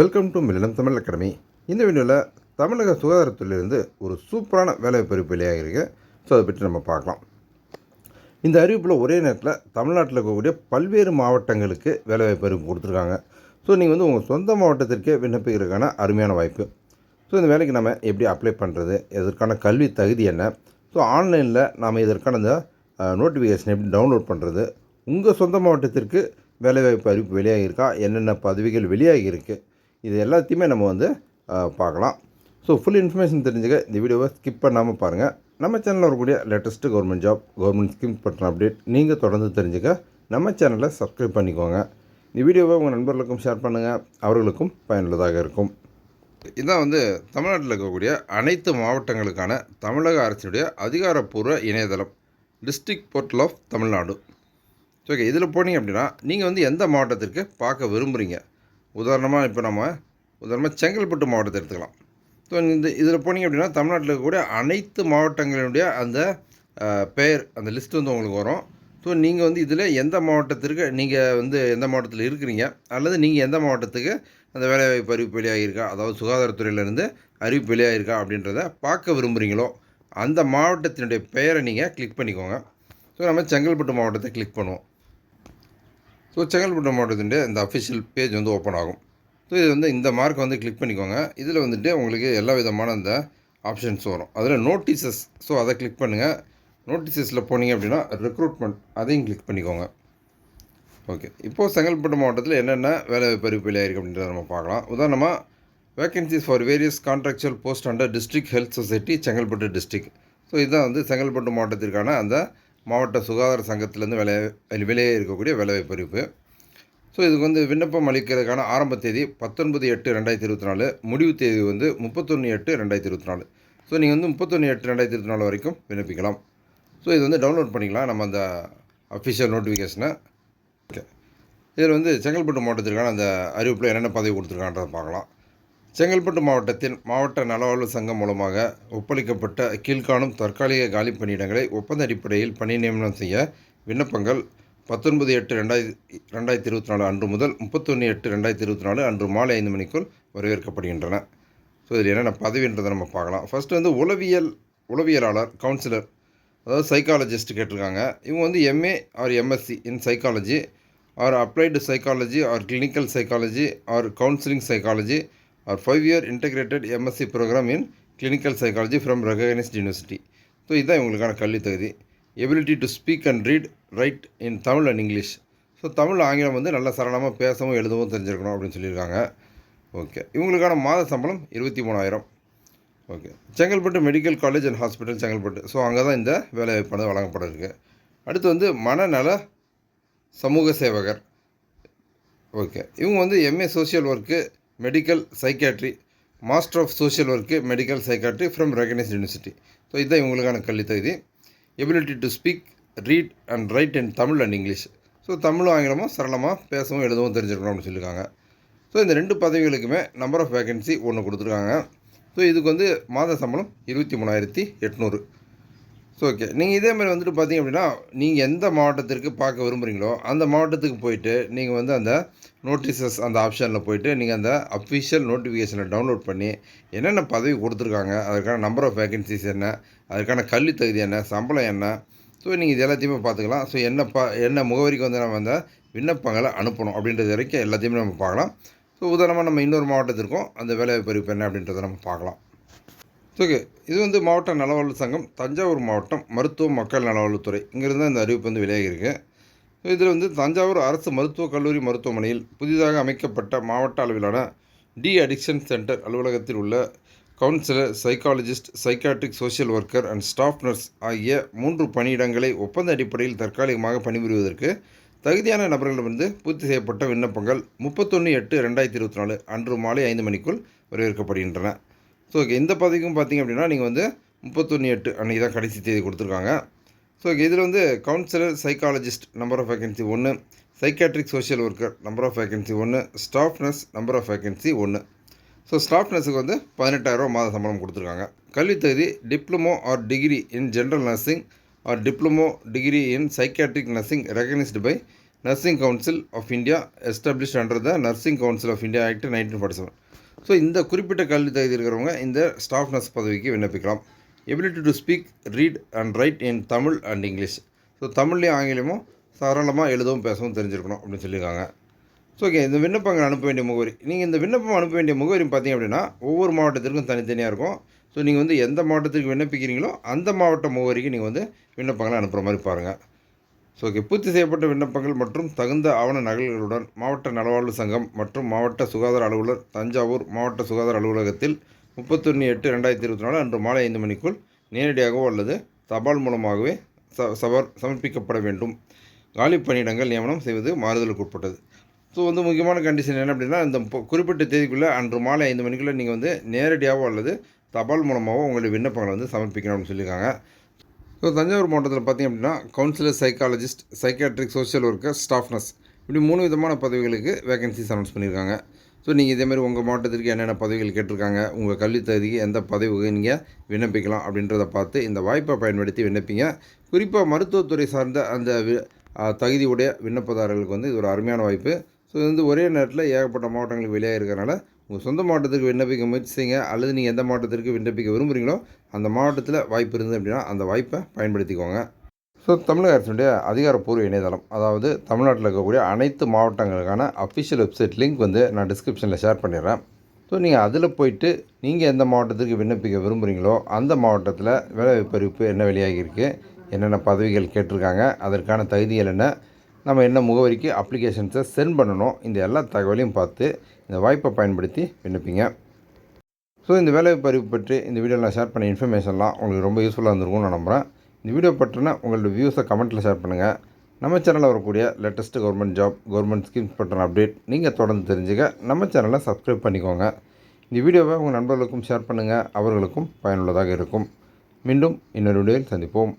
Welcome to Millam Tamil academy இந்த வீடியோவில் தமிழக சுகாதாரத்துறையிலிருந்து ஒரு சூப்பரான வேலைவாய்ப்பு அறிவிப்பு வெளியாகிருக்கு ஸோ அதை பற்றி நம்ம பார்க்கலாம். இந்த அறிவிப்பில் ஒரே நேரத்தில் தமிழ்நாட்டில் இருக்கக்கூடிய பல்வேறு மாவட்டங்களுக்கு வேலைவாய்ப்பு அறிவிப்பு கொடுத்துருக்காங்க. ஸோ நீங்கள் வந்து உங்கள் சொந்த மாவட்டத்திற்கே விண்ணப்பிக்கிறதுக்கான அருமையான வாய்ப்பு. ஸோ இந்த வேலைக்கு நம்ம எப்படி அப்ளை பண்ணுறது இதற்கான கல்வி தகுதி என்ன? ஸோ ஆன்லைனில் நாம் இதற்கான இந்த நோட்டிஃபிகேஷன் எப்படி டவுன்லோட் பண்ணுறது உங்கள் சொந்த மாவட்டத்திற்கு வேலைவாய்ப்பு அறிவிப்பு வெளியாகியிருக்கா? என்னென்ன பதவிகள் வெளியாகியிருக்கு? இது எல்லாத்தையுமே நம்ம வந்து பார்க்கலாம். ஸோ ஃபுல் இன்ஃபர்மேஷன் தெரிஞ்சுக்க இந்த வீடியோவை ஸ்கிப் பண்ணாமல் பாருங்கள் நம்ம சேனலில் வரக்கூடிய latest government job government scheme பற்றின அப்டேட் நீங்கள் தொடர்ந்து தெரிஞ்சுக்க நம்ம சேனலை சப்ஸ்கிரைப் பண்ணிக்கோங்க. இந்த வீடியோவை உங்கள் நண்பர்களுக்கும் ஷேர் பண்ணுங்கள் அவர்களுக்கும் பயனுள்ளதாக இருக்கும். இதான் வந்து தமிழ்நாட்டில் இருக்கக்கூடிய அனைத்து மாவட்டங்களுக்கான தமிழக அரசினுடைய அதிகாரப்பூர்வ இணையதளம் district portal of Tamil Nadu. Okay இதில் போனீங்க அப்படின்னா நீங்கள் வந்து எந்த மாவட்டத்திற்கு பார்க்க விரும்புகிறீங்க உதாரணமாக இப்போ நம்ம உதாரணமாக செங்கல்பட்டு மாவட்டத்தை எடுத்துக்கலாம். ஸோ இந்த இதில் போனீங்க அப்படின்னா தமிழ்நாட்டில் இருக்கக்கூடிய அனைத்து மாவட்டங்களினுடைய அந்த பெயர் அந்த லிஸ்ட் வந்து உங்களுக்கு வரும். ஸோ நீங்கள் வந்து இதில் எந்த மாவட்டத்திற்கு நீங்கள் வந்து எந்த மாவட்டத்தில் இருக்கிறீங்க அல்லது நீங்கள் எந்த மாவட்டத்துக்கு அந்த வேலைவாய்ப்பு அறிவிப்பு வெளியாகிருக்கா அதாவது சுகாதாரத்துறையிலேருந்து அறிவிப்பு வெளியாகிருக்கா அப்படின்றத பார்க்க விரும்புகிறீங்களோ அந்த மாவட்டத்தினுடைய பெயரை நீங்கள் கிளிக் பண்ணிக்கோங்க. ஸோ நம்ம செங்கல்பட்டு மாவட்டத்தை கிளிக் பண்ணுவோம். ஸோ செங்கல்பட்டு மாவட்டத்தின் இந்த அஃபிஷியல் பேஜ் வந்து ஓப்பன் ஆகும். ஸோ இது வந்து இந்த மார்க்கை வந்து கிளிக் பண்ணிக்கோங்க. இதில் வந்துட்டு உங்களுக்கு எல்லா விதமான அந்த ஆப்ஷன்ஸ் வரும். அதில் நோட்டீசஸ் ஸோ அதை கிளிக் பண்ணுங்கள் நோட்டீசஸில் போனீங்க அப்படின்னா ரெக்ரூட்மெண்ட் அதையும் கிளிக் பண்ணிக்கோங்க. ஓகே இப்போது செங்கல்பட்டு மாவட்டத்தில் என்னென்ன வேலை அறிவிப்பில் ஆயிருக்கு அப்படின்றத நம்ம பார்க்கலாம். உதாரணமாக vacancies for various contractual post under district health society Chengalpattu district so இதுதான் வந்து செங்கல்பட்டு மாவட்டத்திற்கான அந்த மாவட்ட சுகாதார சங்கத்திலேருந்து வேலை வெளியே இருக்கக்கூடிய வேலைவாய்ப்பு அறிவிப்பு ஸோ இதுக்கு வந்து விண்ணப்பம் அளிக்கிறதுக்கான ஆரம்ப தேதி பத்தொன்பது எட்டு ரெண்டாயிரத்தி இருபத்தி நாலு. முடிவு தேதி வந்து முப்பத்தொன்று எட்டு ரெண்டாயிரத்தி இருபத்தி நாலு. ஸோ நீங்கள் வந்து முப்பத்தொன்று எட்டு ரெண்டாயிரத்தி இருபத்தி நாலு வரைக்கும் விண்ணப்பிக்கலாம். ஸோ இது வந்து டவுன்லோட் பண்ணிக்கலாம். நம்ம அந்த அஃபிஷியல் நோட்டிஃபிகேஷனை ஓகே இதில் வந்து செங்கல்பட்டு மாவட்டத்திற்கான அந்த அறிவிப்பில் என்னென்ன பதவி கொடுத்துருக்கான்றதை பார்க்கலாம். செங்கல்பட்டு மாவட்டத்தின் மாவட்ட நலவாழ்வு சங்கம் மூலமாக ஒப்பளிக்கப்பட்ட கீழ்காணும் தற்காலிக காலி பணியிடங்களை ஒப்பந்த அடிப்படையில் பணி நியமனம் செய்ய விண்ணப்பங்கள் பத்தொன்பது எட்டு ரெண்டாயிரத்தி ரெண்டாயிரத்தி இருபத்தி நாலு அன்று முதல் முப்பத்தொன்று எட்டு ரெண்டாயிரத்தி இருபத்தி நாலு அன்று மாலை ஐந்து மணிக்குள் வரவேற்கப்படுகின்றன. ஸோ இதில் என்னென்ன பதவின்றதை நம்ம பார்க்கலாம். ஃபஸ்ட்டு வந்து உளவியல் உளவியலாளர் கவுன்சிலர் அதாவது சைக்காலஜிஸ்ட் கேட்டிருக்காங்க. இவங்க வந்து MA or MSc in psychology or applied psychology or clinical psychology or counselling psychology or five year integrated MSc programme in clinical psychology from recognised university so இதுதான் இவங்களுக்கான கல்வி தகுதி ability to speak and read write in Tamil and English so Tamil ஆங்கிலம் வந்து நல்லா சரளமாக பேசவும் எழுதவும் தெரிஞ்சிருக்கணும் அப்படின்னு சொல்லியிருக்காங்க. ஓகே இவங்களுக்கான மாத சம்பளம் இருபத்தி மூணாயிரம். Okay Chengalpattu medical college and hospital Chengalpattu. So அங்கே தான் இந்த வேலைவாய்ப்பானது வழங்கப்பட இருக்கு அடுத்து வந்து மனநல சமூக சேவகர். ஓகே இவங்க வந்து MA social work medical psychiatry master of social work medical psychiatry from recognised university so இதுதான் இவங்களுக்கான கல்வி தகுதி. Ability to speak read and write in Tamil and English so தமிழும் ஆங்கிலமும் சரளமாக பேசவும் எழுதவும் தெரிஞ்சிருக்கணும் அப்படின்னு சொல்லியிருக்காங்க. ஸோ இந்த ரெண்டு பதவிகளுக்குமே நம்பர் ஆஃப் வேகன்சி ஒன்று கொடுத்துருக்காங்க. ஸோ இதுக்கு வந்து மாத சம்பளம் இருபத்தி மூணாயிரத்தி எட்நூறு. ஸோ ஓகே நீங்கள் இதே மாதிரி வந்துட்டு பார்த்தீங்க அப்படின்னா நீங்கள் எந்த மாவட்டத்திற்கு பார்க்க விரும்புகிறீங்களோ அந்த மாவட்டத்துக்கு போயிட்டு நீங்கள் வந்து அந்த நோட்டீசஸ் அந்த ஆப்ஷனில் போயிட்டு நீங்கள் அந்த அஃபிஷியல் நோட்டிஃபிகேஷனை டவுன்லோட் பண்ணி என்னென்ன பதவி கொடுத்துருக்காங்க அதற்கான நம்பர் ஆஃப் வேகன்சிஸ் என்ன அதற்கான கல்வி தகுதி என்ன சம்பளம் என்ன ஸோ நீங்கள் இது எல்லாத்தையுமே பார்த்துக்கலாம். ஸோ என்ன ப என்ன முகவரிக்கு வந்து நம்ம அந்த விண்ணப்பங்களை அனுப்பணும் அப்படின்றது வரைக்கும் எல்லாத்தையுமே நம்ம பார்க்கலாம். ஸோ உதாரணமாக நம்ம இன்னொரு மாவட்டத்திற்கும் அந்த வேலைவாய்ப்பு அறிவிப்பு என்ன அப்படின்றத நம்ம பார்க்கலாம். ஓகே இது வந்து மாவட்ட நலவாழ்வு சங்கம் தஞ்சாவூர் மாவட்டம் மருத்துவ மக்கள் நலவாழ்வுத்துறை. இங்கிருந்து தான் இந்த அறிவிப்பு வந்து வெளியாகியிருக்கு ஸோ இதில் வந்து தஞ்சாவூர் அரசு மருத்துவக் கல்லூரி மருத்துவமனையில் புதிதாக அமைக்கப்பட்ட மாவட்ட அளவிலான டி அடிக்ஷன் சென்டர் அலுவலகத்தில் உள்ள counsellor psychologist psychiatric social worker and staff nurse ஆகிய மூன்று பணியிடங்களை ஒப்பந்த அடிப்படையில் தற்காலிகமாக பணிபுரிவதற்கு தகுதியான நபர்களிடமிருந்து பூர்த்தி செய்யப்பட்ட விண்ணப்பங்கள் முப்பத்தொன்று எட்டு ரெண்டாயிரத்தி இருபத்தி நாலு அன்று மாலை ஐந்து மணிக்குள் வரவேற்கப்படுகின்றன. ஸோ ஓகே இந்த பதவிக்கும் பார்த்தீங்க அப்படின்னா நீங்கள் வந்து முப்பத்தொன்று எட்டு அன்றைக்கி தான் கடைசி தேதி கொடுத்துருக்காங்க. ஸோ ஓகே இதில் வந்து counsellor psychologist number of vacancy ஒன்று psychiatric social worker number of vacancy ஒன்று staff nurse number of vacancy ஒன்று ஸோ ஸ்டாஃப் நர்ஸுக்கு வந்து பதினெட்டாயிரரூவா மாத சம்பளம் கொடுத்துருக்காங்க. கல்வித் தகுதி diploma or degree in general nursing or diploma degree in psychiatric nursing recognised by nursing council of India established under the nursing council of India act nineteen forty seven so இந்த குறிப்பிட்ட கல்வி தகுதி இருக்கிறவங்க இந்த ஸ்டாஃப் நர்ஸ் பதவிக்கு விண்ணப்பிக்கலாம். Ability to speak read and write in Tamil and English so தமிழ்லேயும் ஆங்கிலமும் சரளமாக எழுதவும் பேசவும் தெரிஞ்சிருக்கணும் அப்படின்னு சொல்லியிருக்காங்க. ஸோ ஓகே இந்த விண்ணப்பங்கள் அனுப்ப வேண்டிய முகவரி. நீங்கள் இந்த விண்ணப்பம் அனுப்ப வேண்டிய முகவரி பார்த்தீங்க அப்படின்னா ஒவ்வொரு மாவட்டத்திற்கும் தனித்தனியாக இருக்கும். ஸோ நீங்கள் வந்து எந்த மாவட்டத்திற்கு விண்ணப்பிக்கிறீங்களோ அந்த மாவட்ட முகவரிக்கு நீங்கள் வந்து விண்ணப்பங்களை அனுப்புகிற மாதிரி பாருங்கள் ஸோ ஓகே பூர்த்தி செய்யப்பட்ட விண்ணப்பங்கள் மற்றும் தகுந்த ஆவண நகல்களுடன் மாவட்ட நலவாழ்வு சங்கம் மற்றும் மாவட்ட சுகாதார அலுவலர் தஞ்சாவூர் மாவட்ட சுகாதார அலுவலகத்தில் முப்பத்தொன்று எட்டு ரெண்டாயிரத்தி இருபத்தி நாலு அன்று மாலை ஐந்து மணிக்குள் நேரடியாகவோ அல்லது தபால் மூலமாகவே ச சவர் சமர்ப்பிக்கப்பட வேண்டும். காலி பணியிடங்கள் நியமனம் செய்வது மாறுதலுக்கு உட்பட்டது. ஸோ வந்து முக்கியமான கண்டிஷன் என்ன அப்படின்னா இந்த குறிப்பிட்ட தேதிக்குள்ளே அன்று மாலை ஐந்து மணிக்குள்ளே நீங்கள் வந்து நேரடியாகவோ அல்லது தபால் மூலமாகவோ உங்களுடைய விண்ணப்பங்களை வந்து சமர்ப்பிக்கணும் அப்படின்னு சொல்லியிருக்காங்க. ஸோ தஞ்சாவூர் மாவட்டத்தில் பார்த்தீங்க அப்படின்னா counsellor psychologist psychiatric social worker staff nurse இப்படி மூணு விதமான பதவிகளுக்கு வேகன்சிஸ் அனௌன்ஸ் பண்ணியிருக்காங்க. ஸோ நீங்கள் இதேமாதிரி உங்கள் மாவட்டத்திற்கு என்னென்ன பதவிகள் கேட்டிருக்காங்க உங்கள் கல்வி தகுதிக்கு எந்த பதவிக்கு நீங்கள் விண்ணப்பிக்கலாம் அப்படின்றத பார்த்து இந்த வாய்ப்பை பயன்படுத்தி விண்ணப்பிங்க. குறிப்பாக மருத்துவத்துறை சார்ந்த அந்த வி- தகுதியுடைய விண்ணப்பதாரர்களுக்கு வந்து இது ஒரு அருமையான வாய்ப்பு. ஸோ இது வந்து ஒரே நேரத்தில் ஏகப்பட்ட மாவட்டங்களுக்கு வெளியாக இருக்கிறனால உங்கள் சொந்த மாவட்டத்துக்கு விண்ணப்பிக்க முயற்சி செய்யுங்க அல்லது நீங்கள் எந்த மாவட்டத்திற்கு விண்ணப்பிக்க விரும்புகிறீங்களோ அந்த மாவட்டத்தில் வாய்ப்பு இருந்தது அப்படின்னா அந்த வாய்ப்பை பயன்படுத்திக்கோங்க. ஸோ தமிழக அரசினுடைய அதிகாரப்பூர்வ இணையதளம் அதாவது தமிழ்நாட்டில் இருக்கக்கூடிய அனைத்து மாவட்டங்களுக்கான அஃபிஷியல் வெப்சைட் லிங்க் வந்து நான் டிஸ்கிரிப்ஷனில் ஷேர் பண்ணிடுறேன். ஸோ நீங்கள் அதில் போயிட்டு நீங்கள் எந்த மாவட்டத்திற்கு விண்ணப்பிக்க விரும்புகிறீங்களோ அந்த மாவட்டத்தில் வேலைவாய்ப்பு அறிவிப்பு என்ன வெளியாகியிருக்கு என்னென்ன பதவிகள் கேட்டிருக்காங்க அதற்கான தகுதிகள் என்ன நம்ம என்ன முகவரிக்கு அப்ளிகேஷன்ஸை சென்ட் பண்ணணும் இந்த எல்லா தகவலையும் பார்த்து இந்த வாய்ப்பை பயன்படுத்தி விண்ணப்பிங்க. ஸோ இந்த வேலைவாய்ப்பு அறிவு பற்றி இந்த வீடியோவில் நான் ஷேர் பண்ண இன்ஃபர்மேஷன்லாம் உங்களுக்கு ரொம்ப யூஸ்ஃபுல்லாக இருந்திருக்கும்னு நான் நம்புகிறேன் இந்த வீடியோ பற்றின உங்களோட வியூஸை கமெண்ட்டில் ஷேர் பண்ணுங்கள் நம்ம சேனலில் வரக்கூடிய latest government job government schemes பற்றின அப்டேட் நீங்கள் தொடர்ந்து தெரிஞ்சுக்க நம்ம சேனலை சப்ஸ்கிரைப் பண்ணிக்கோங்க. இந்த வீடியோவை உங்கள் நண்பர்களுக்கும் ஷேர் பண்ணுங்கள் அவர்களுக்கும் பயனுள்ளதாக இருக்கும். மீண்டும் இன்னொரு வீடியோவில் சந்திப்போம்.